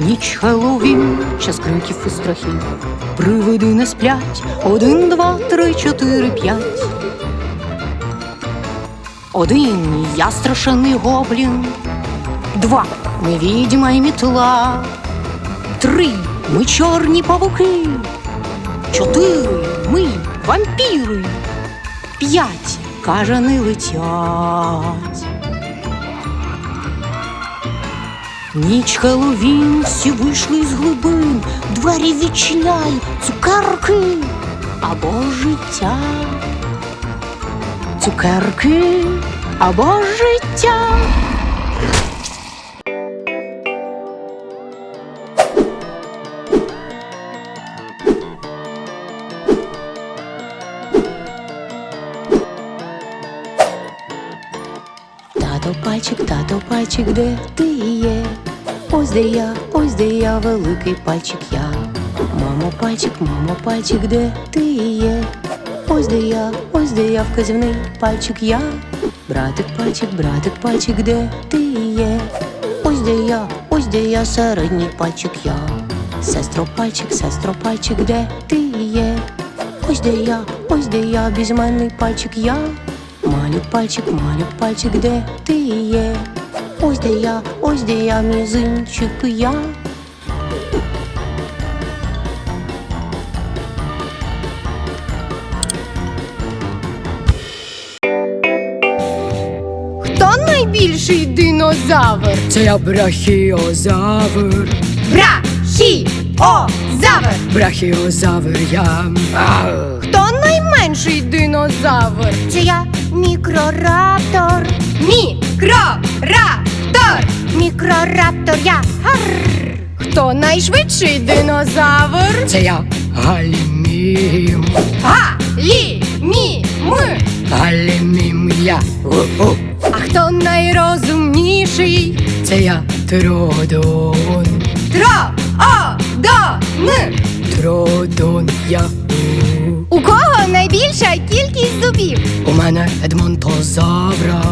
Ніч Хеллоуін, час криків і страхів. Привиди не сплять. Один, два, три, чотири, п'ять. Один я страшенний гоблін. Два ми відьма і мітла. Три ми чорні павуки. Чотири ми вампіри. П'ять кажани летять. Ніч Хеллоуін, всі вийшли з глибин, двері відчиняй, цукерки або життя. Цукерки або життя. Тато пальчик, тато пальчик, де ти є? Ось де я, ось де я, великий пальчик я. Мамо, пальчик, мамо, пальчик, де ти є? Ось де я, ось де я, вказівний пальчик я. Братик, пальчик, братик, пальчик, де ти є? Ось де я, ось де я, середній пальчик я. Сестро, пальчик, сестро, пальчик, де ти є? Ось де я, ось де я, безіменний пальчик я. Малю пальчик, малю пальчик, де ти є? Ось де я, ось де я, мізинчик я. Хто найбільший динозавр? Це я брахіозавр, Брахіозавр! брахіозавр я. Хто найменший динозавр? Це я мікрораптор. Мікрораптор! Мікрораптор я. Гарр. Хто найшвидший динозавр? Це я галімім, Галімім! галімім я. У-у. А хто найрозумніший? Це я тродон, Тро-о-до-н! тродон я. У. Кого найбільша кількість зубів? У мене едмонтозавра,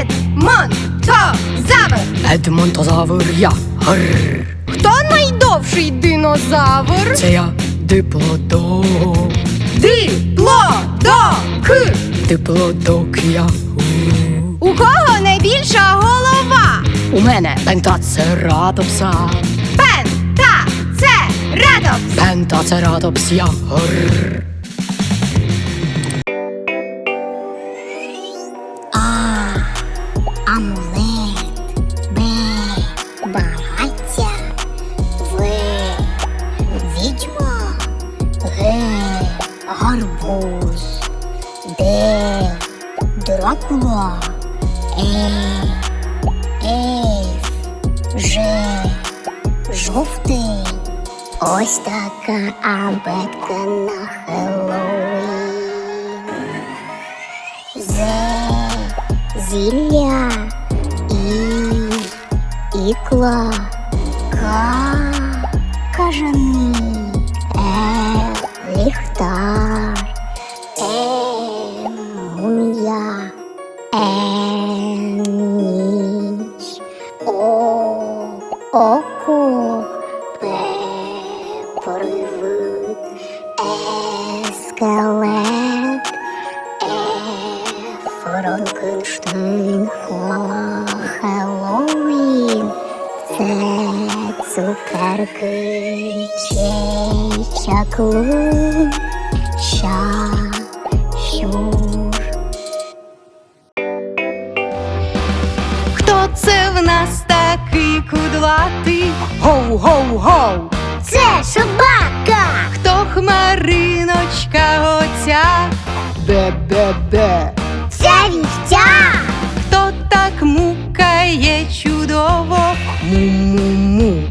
Едмонтозавр! едмонтозавр я. Гррр. Хто найдовший динозавр? Це я диплодок, Диплодок! диплодок я. У. У кого найбільша голова? У мене пентацератопса, Пентацератопс я. Гррр. Амулет, Б, багаття, В, відьма, Г, гарбуз, Е, Ж, жовтий. Ось така абетка на Хеллоуін. Зе, зілля, і, ікла, ка, кажани, е, ліхтар, Це в нас такий кудлатий? Гоу-гоу-гоу! Це собака! Хто хмариночка оця? Бе-бе-бе. Це вівця! Хто так мукає чудово? Му-му-му.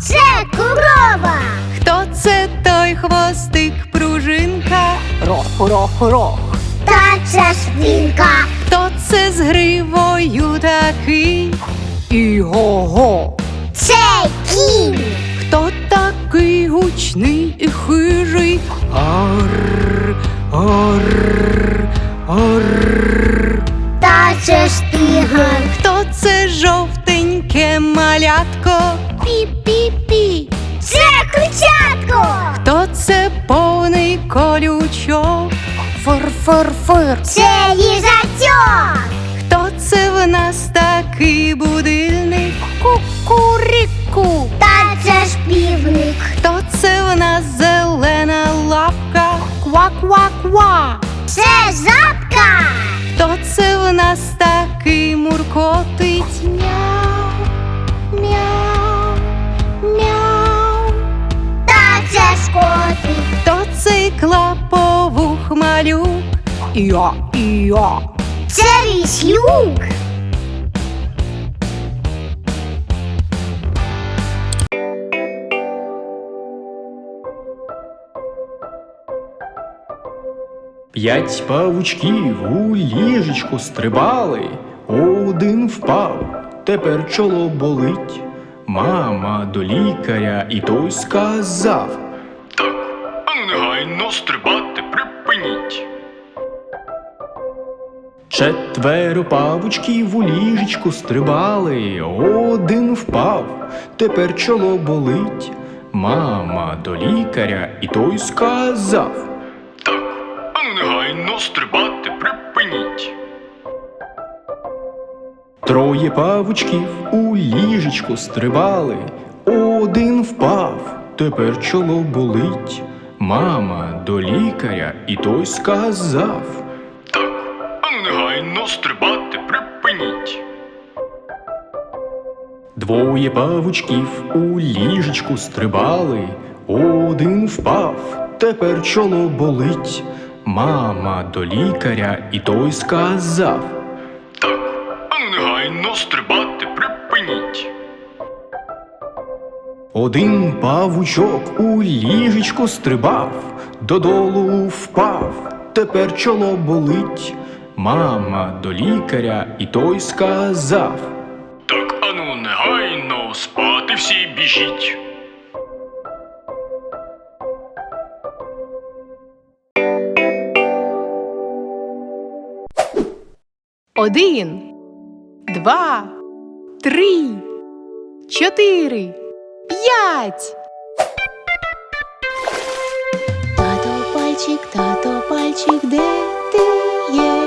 Це корова! Хто це той хвостик пружинка? Рох-рох-рох. Та це свінка! Хто це з такий? І-го-го. Це кінь! Хто такий гучний і хижий? Ар, ар, ар. Та це ж тигр! Хто це жовтеньке має? малятко? Пі-пі-пі. Це курчатко. Хто це повний колючок? Фыр-фыр-фыр Це їжачок. Хто це в нас такий будильник? Кукуріку Та це ж півник. Хто це в нас зелена лапка? Ква-ква-ква Це жабка. Хто це в нас такий муркотить? Мяу, мяу, мяу Та це ж котик. Хто цей клаповух малюк? Я, я. Це віслюк. П'ять павучків у ліжечку стрибали, один впав, тепер чоло болить. Мама до лікаря і той сказав. Так, ану негайно стрибати припиніть. Четверо павучків у ліжечку стрибали, один впав, тепер чоло болить. Мама до лікаря і той сказав. Негайно стрибати припиніть. Троє павучків у ліжечку стрибали, один впав, тепер чоло болить. Мама до лікаря і той сказав. Так, ану негайно стрибати припиніть. Двоє павучків у ліжечку стрибали, один впав, тепер чоло болить. Мама до лікаря і той сказав. Так, ану негайно стрибати припиніть. Один павучок у ліжечку стрибав, додолу впав, тепер чоло болить. Мама до лікаря і той сказав. Один, два, три, чотири, п'ять. Тато пальчик, тато пальчик, де ти є?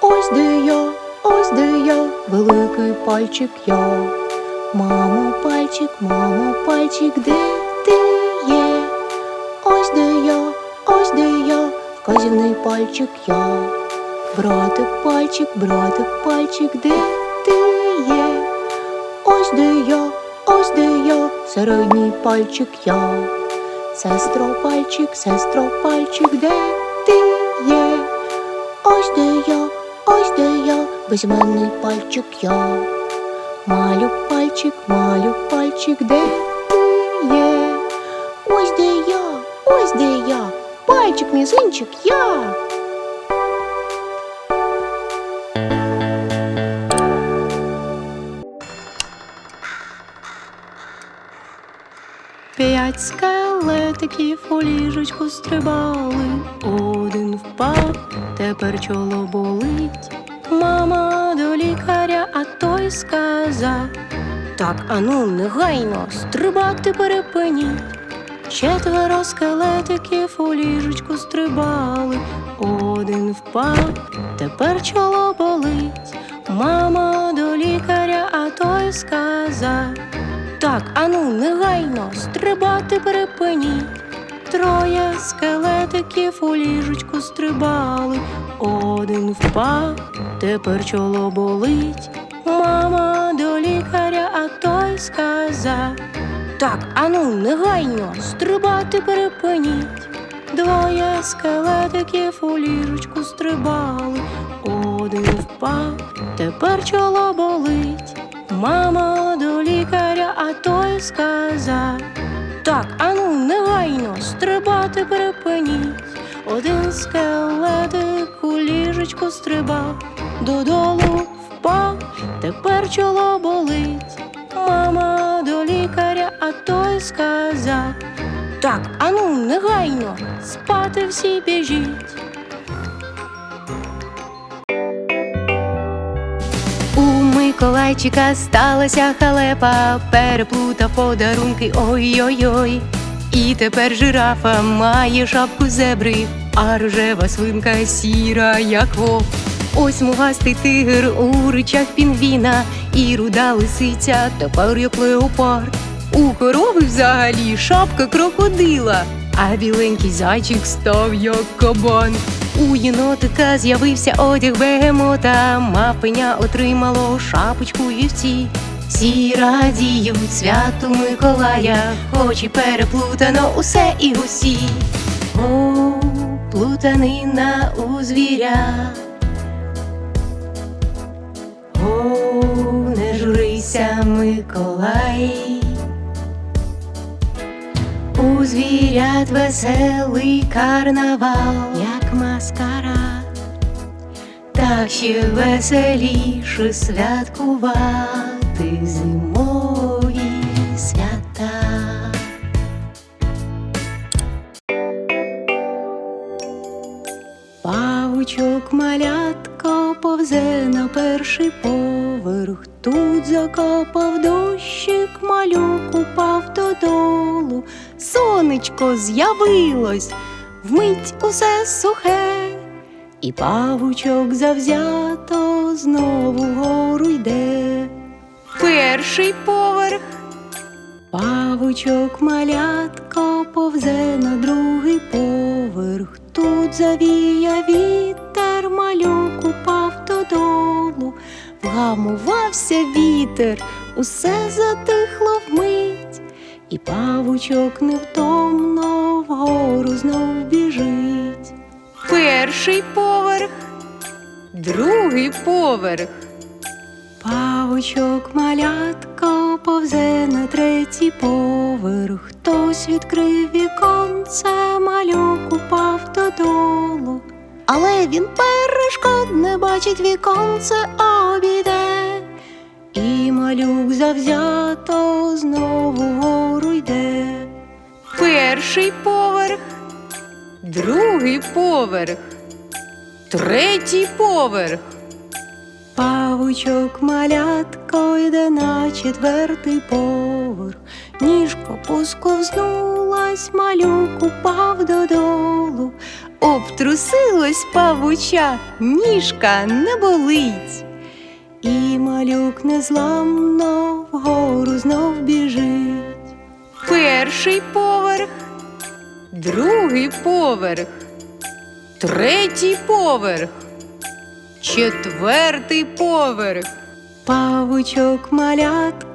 Ось де я, ось де я, великий пальчик я. Мамо, пальчик, мамо, пальчик, де ти є? Ось де я, ось де я, вказівний пальчик я. Братик, пальчик, братик, пальчик, де ти є? Ось де я, ось де я, середній пальчик я. Сестро пальчик, сестро пальчик, де ти є? Ось де я, ось де я, безіменний пальчик я. Малюк пальчик, малюк пальчик, де ти є? Ось де я, ось де я, пальчик, мізинчик я. Скелетиків у ліжечку стрибали, один впав, тепер чоло болить. Мама до лікаря, а той сказав. Так, ану, негайно, стрибати перепиніть. Четверо скелетиків у ліжечку стрибали, один впав, тепер чоло болить. Мама до лікаря, а той сказав. Так, ану, негайно, стрибати перепиніть. Троє скелетиків у ліжечку стрибали, один впав, тепер чоло болить. Мама до лікаря, а той сказав. Так, ану, негайно, стрибати перепиніть. Двоє скелетиків у ліжечку стрибали, один впав, тепер чоло болить. Мама а той сказав. Так, ану, негайно, стрибати перепиніть. Один скелетик у ліжечку стрибав, додолу впав, тепер чоло болить. Мама до лікаря, а той сказав. Так, ану, негайно, спати всі біжіть. Миколайчика сталася халепа, переплутав подарунки, ой-ой-ой. І тепер жирафа має шапку зебри, а рожева свинка сіра, як вовк. Ось мугастий тигр у ричах пінгвіна, і руда лисиця, тепер як леопард. У корови взагалі шапка крокодила, а біленький зайчик став як кабан. У єнотика з'явився одяг бегемота, мапеня отримало шапочку вівці. Всі радіють святу Миколая, хоч і переплутано усе і усі. О, плутанина у звіря. О, не журися, Миколай. У звірят веселий карнавал, як маскарад, так ще веселіше святкувати зимові свята. Павучок малятко повзе на перший поверх. Тут закапав дощик, малюк упав додолу. Сонечко з'явилось, вмить усе сухе, і павучок завзято знову вгору йде. Перший поверх. Павучок малятко повзе на другий поверх. Тут завіяв вітер, малюк упав додолу. Вгамувався вітер, усе затихло вмить, і павучок невтомно вгору знов біжить. Перший поверх, другий поверх. Павучок малятко повзе на третій поверх. Хтось відкрив віконце, малюк упав додолу. Але він перешкод не бачить віконце обійде. Малюк завзято знову вгору йде. Перший поверх, другий поверх, третій поверх. Павучок малятко йде на четвертий поверх, ніжко посковзнулась, малюк упав додолу, обтрусилось павуча, ніжка не болить, і малюк незламно вгору знов біжить. Перший поверх, другий поверх, третій поверх. Четвертий поверх. Павучок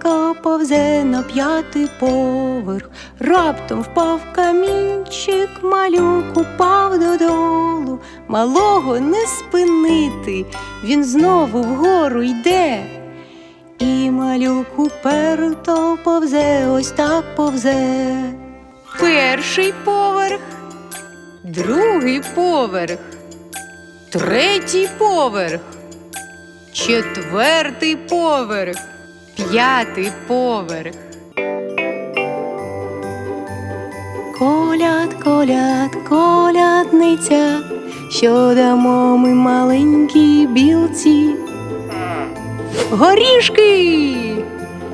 малятко повзе на п'ятий поверх. Раптом впав камінчик, малюк упав додолу. Малого не спинити, він знову вгору йде. І малюк уперто повзе, ось так повзе. Перший поверх, другий поверх. Третій поверх, четвертий поверх, п'ятий поверх. Коляд, коляд, колядниця, що дамо ми маленькій білці. Горішки!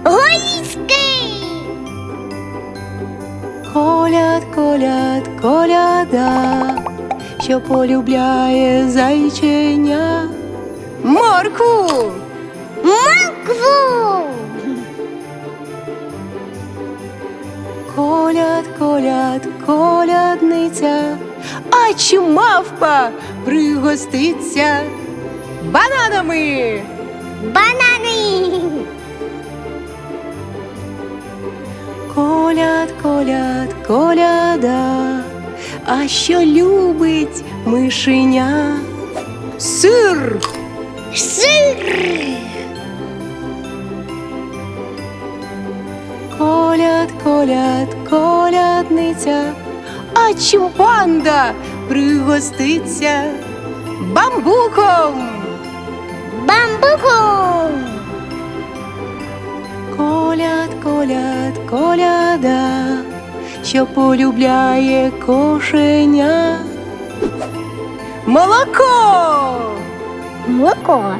Горішки! Коляд, коляд, коляда, що полюбляє зайченя. Моркву! Моркву! Коляд, коляд, колядниця, а чи мавпа пригоститься бананами. Банани! Коляд, коляд, коляда, а що любить мишеня? Сир! Сир! Коляд, коляд, колядниця, а чим панда пригоститься бамбуком. Бамбуку! Коляд, коляд, коляда, що полюбляє кошеня. Молоко! Молоко!